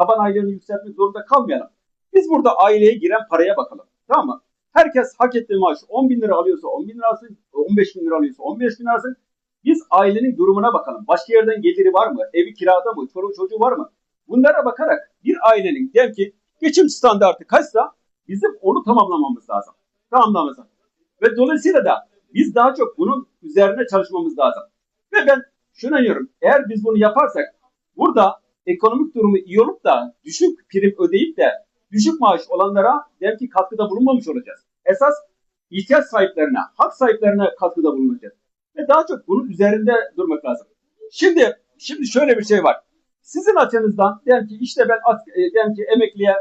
taban aylığını yükseltmek zorunda kalmayalım. Biz burada aileye giren paraya bakalım. Tamam mı? Herkes hak ettiği maaşı 10 bin lira alıyorsa 10 bin lira alsın, 15 bin lira alıyorsa 15 bin lira. Biz ailenin durumuna bakalım. Başka yerden geliri var mı? Evi kirada mı? Çoluğu çocuğu var mı? Bunlara bakarak bir ailenin diyelim ki geçim standartı kaçsa bizim onu tamamlamamız lazım. Tamamlamamız lazım. Ve dolayısıyla da biz daha çok bunun üzerine çalışmamız lazım. Ve ben şunu inanıyorum. Eğer biz bunu yaparsak burada ekonomik durumu iyi olup da düşük prim ödeyip de düşük maaş olanlara diyelim ki katkıda bulunmamış olacağız. Esas ihtiyaç sahiplerine, hak sahiplerine katkıda bulunacağız. Ve daha çok bunun üzerinde durmak lazım. Şimdi şimdi şöyle bir şey var. Sizin açınızdan diyelim ki işte ben e, diyelim ki emekliye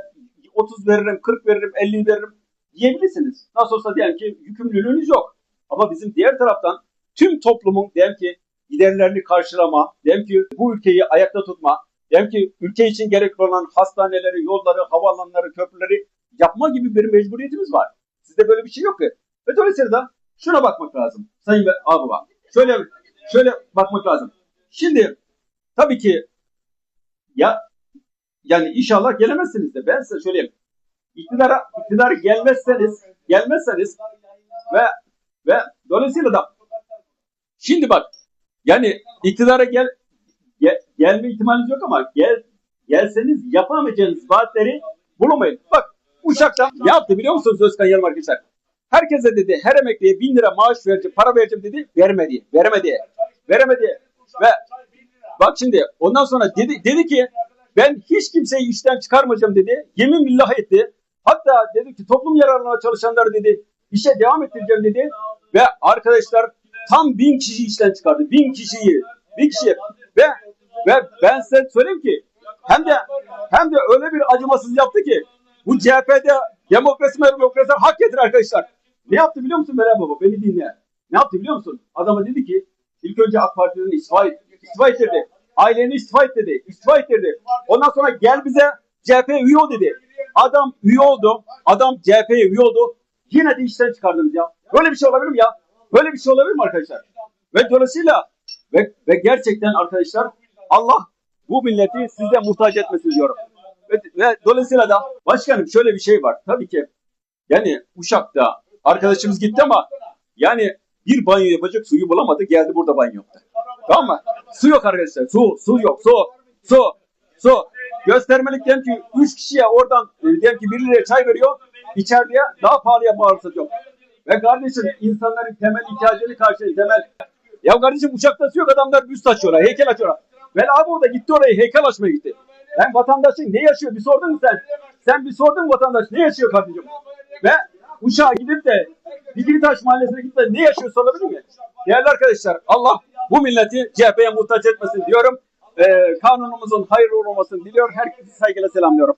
30 veririm, 40 veririm, 50 veririm diyebilirsiniz. Nasıl olsa diyelim ki yükümlülüğünüz yok. Ama bizim diğer taraftan tüm toplumun diyelim ki giderlerini karşılama, diyelim ki bu ülkeyi ayakta tutma, diyelim ki ülke için gerekli olan hastaneleri, yolları, havaalanları, köprüleri yapma gibi bir mecburiyetimiz var. Sizde böyle bir şey yok ki. Ve dolayısıyla da şuna bakmak lazım. Sayın abi bak. Şöyle şöyle bakmak lazım. Şimdi tabii ki ya yani inşallah gelemezsiniz de ben size söyleyeyim. İktidara, iktidara gelmezseniz gelmezseniz ve ve dolayısıyla da şimdi bak yani iktidara gel, gel gelme ihtimaliniz yok ama gel gelseniz yapamayacağınız vaatleri bulamayın. Bak Uşak'ta ne yaptı biliyor musunuz Özkan Yalım arkadaşlar? Herkese dedi her emekliye bin lira maaş vereceğim, para vereceğim dedi. Vermedi. Veremedi. Veremedi. Ve bak şimdi ondan sonra dedi, dedi ki ben hiç kimseyi işten çıkarmayacağım dedi. Yemin billah etti. Hatta dedi ki toplum yararına çalışanları dedi işe devam ettireceğim dedi. Ve arkadaşlar tam bin kişi işten çıkardı. Bin kişiyi. Bin kişi. Ve ben size söyleyeyim ki hem de hem de öyle bir acımasız yaptı ki bu CHP'de demokrasi demokrasi hak getir arkadaşlar. Ne yaptı biliyor musun Meral Baba? Beni dinle. Ne yaptı biliyor musun? Adama dedi ki ilk önce AK Parti'den istifa, istifa ettirdi. Aileni istifa et dedi. İstifa ettirdi. Ondan sonra gel bize CHP üye ol dedi. Adam üye oldu. Adam CHP'ye üye oldu. Yine de işten çıkardınız ya. Böyle bir şey olabilir mi ya? Böyle bir şey olabilir mi arkadaşlar? Ve dolayısıyla ve, ve gerçekten arkadaşlar Allah bu milleti size muhtaç etmesin diyorum. Ve, ve dolayısıyla da başkanım şöyle bir şey var. Tabii ki yani Uşak'ta arkadaşımız gitti ama yani bir banyo yapacak suyu bulamadı. Geldi burada banyo yaptı. Tamam mı? Su yok arkadaşlar. Su, su yok. Su, su, su. Göstermelik diyelim ki 3 kişiye oradan e, diyelim ki 1 liraya çay veriyor. İçeriye daha pahalıya bağlı satıyor. Ve kardeşim insanların temel ihtiyacını karşılayın. Temel. Ya kardeşim uçakta su yok adamlar büst açıyorlar. Heykel açıyorlar. Ben abi orada gitti oraya heykel açmaya gitti. Ben vatandaşın ne yaşıyor bir sordun mu sen? Sen bir sordun mu vatandaş ne yaşıyor kardeşim? Ve uçağa gidip de Dikilitaş mahallesine gidip de ne yaşıyor sorabilir mi? Değerli arkadaşlar Allah bu milleti CHP'ye muhtaç etmesin diyorum. Ee, kanunumuzun hayırlı olmasını diliyor. Herkese saygıyla selamlıyorum.